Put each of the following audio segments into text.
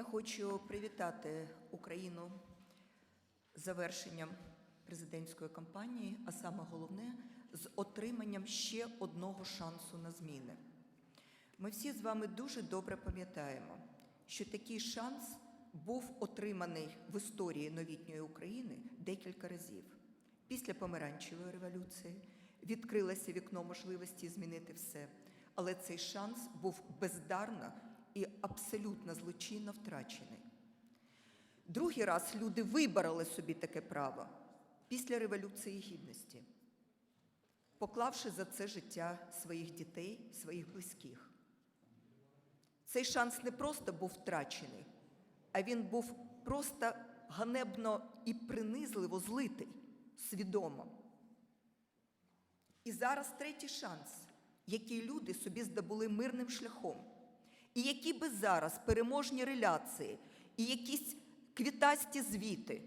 Я хочу привітати Україну завершенням президентської кампанії, а саме головне з отриманням ще одного шансу на зміни. Ми всі з вами дуже добре пам'ятаємо, що такий шанс був отриманий в історії новітньої України декілька разів. Після помаранчевої революції відкрилося вікно можливості змінити все, але цей шанс був бездарно і абсолютно злочинно втрачений. Другий раз люди вибороли собі таке право після Революції Гідності, поклавши за це життя своїх дітей, своїх близьких. Цей шанс не просто був втрачений, а він був просто ганебно і принизливо злитий свідомо. І зараз третій шанс, який люди собі здобули мирним шляхом, і які би зараз переможні реляції і якісь квітасті звіти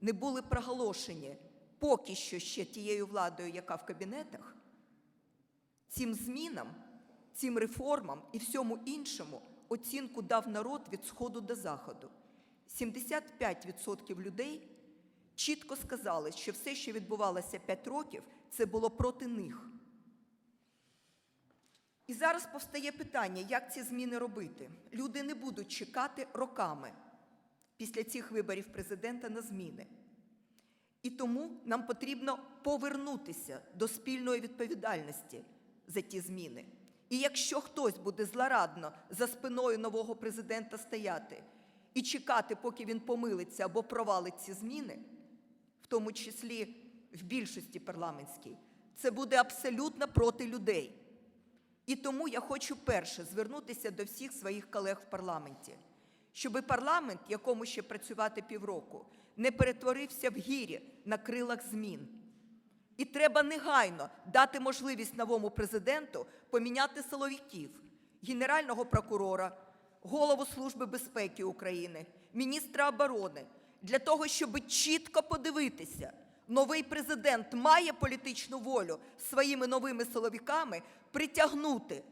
не були проголошені поки що ще тією владою, яка в кабінетах, цим змінам, цим реформам і всьому іншому оцінку дав народ від сходу до заходу. 75% людей чітко сказали, що все, що відбувалося 5 років, це було проти них. І зараз повстає питання, як ці зміни робити. Люди не будуть чекати роками після цих виборів президента на зміни. І тому нам потрібно повернутися до спільної відповідальності за ті зміни. І якщо хтось буде злорадно за спиною нового президента стояти і чекати, поки він помилиться або провалить ці зміни, в тому числі в більшості парламентській, це буде абсолютно проти людей. І тому я хочу перше звернутися до всіх своїх колег в парламенті, щоб парламент, якому ще працювати півроку, не перетворився в гірі на крилах змін. І треба негайно дати можливість новому президенту поміняти силовиків, генерального прокурора, голову Служби безпеки України, міністра оборони для того, щоб чітко подивитися, новий президент має політичну волю своїми новими силовиками притягнути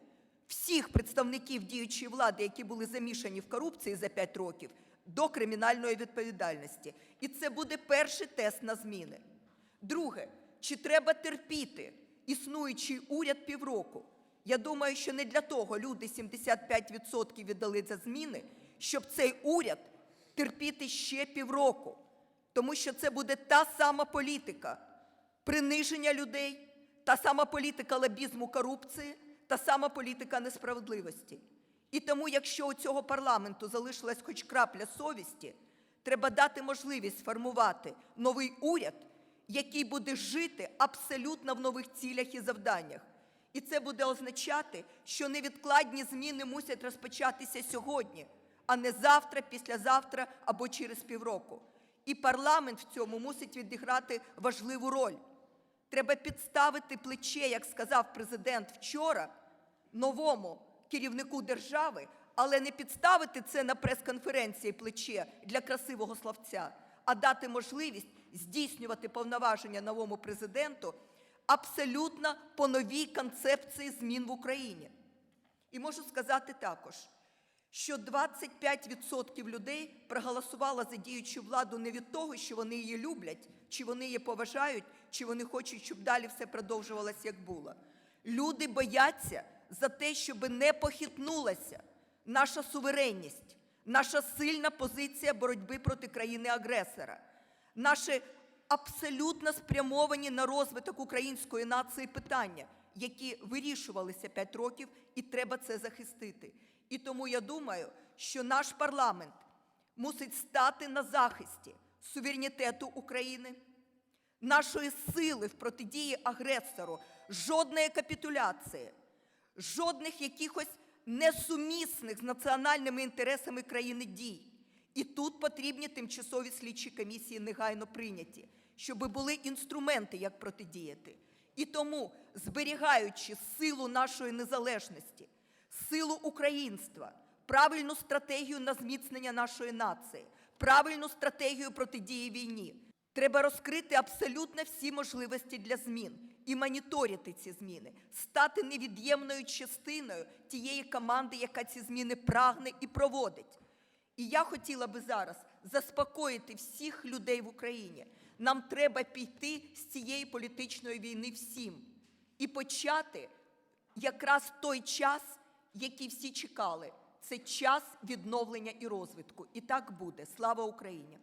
всіх представників діючої влади, які були замішані в корупції за 5 років, до кримінальної відповідальності. І це буде перший тест на зміни. Друге, чи треба терпіти існуючий уряд півроку? Я думаю, що не для того люди 75% віддали за зміни, щоб цей уряд терпіти ще півроку. Тому що це буде та сама політика приниження людей, та сама політика лобізму корупції, та сама політика несправедливості. І тому, якщо у цього парламенту залишилась хоч крапля совісті, треба дати можливість сформувати новий уряд, який буде жити абсолютно в нових цілях і завданнях. І це буде означати, що невідкладні зміни мусять розпочатися сьогодні, а не завтра, післязавтра або через півроку. І парламент в цьому мусить відіграти важливу роль. Треба підставити плече, як сказав президент вчора, новому керівнику держави, але не підставити це на прес-конференції плече для красивого словця, а дати можливість здійснювати повноваження новому президенту абсолютно по новій концепції змін в Україні. І можу сказати також, що 25% людей проголосувало за діючу владу не від того, що вони її люблять, чи вони її поважають, чи вони хочуть, щоб далі все продовжувалося, як було. Люди бояться за те, щоб не похитнулася наша суверенність, наша сильна позиція боротьби проти країни-агресора, наші абсолютно спрямовані на розвиток української нації питання, які вирішувалися 5 років, і треба це захистити. І тому я думаю, що наш парламент мусить стати на захисті суверенітету України, нашої сили в протидії агресору, жодної капітуляції, жодних якихось несумісних з національними інтересами країни дій. І тут потрібні тимчасові слідчі комісії негайно прийняті, щоб були інструменти, як протидіяти. І тому, зберігаючи силу нашої незалежності, силу українства, правильну стратегію на зміцнення нашої нації, правильну стратегію протидії війні, треба розкрити абсолютно всі можливості для змін і моніторити ці зміни, стати невід'ємною частиною тієї команди, яка ці зміни прагне і проводить. І я хотіла би зараз заспокоїти всіх людей в Україні. Нам треба піти з цієї політичної війни всім і почати якраз той час, який всі чекали. Це час відновлення і розвитку. І так буде. Слава Україні!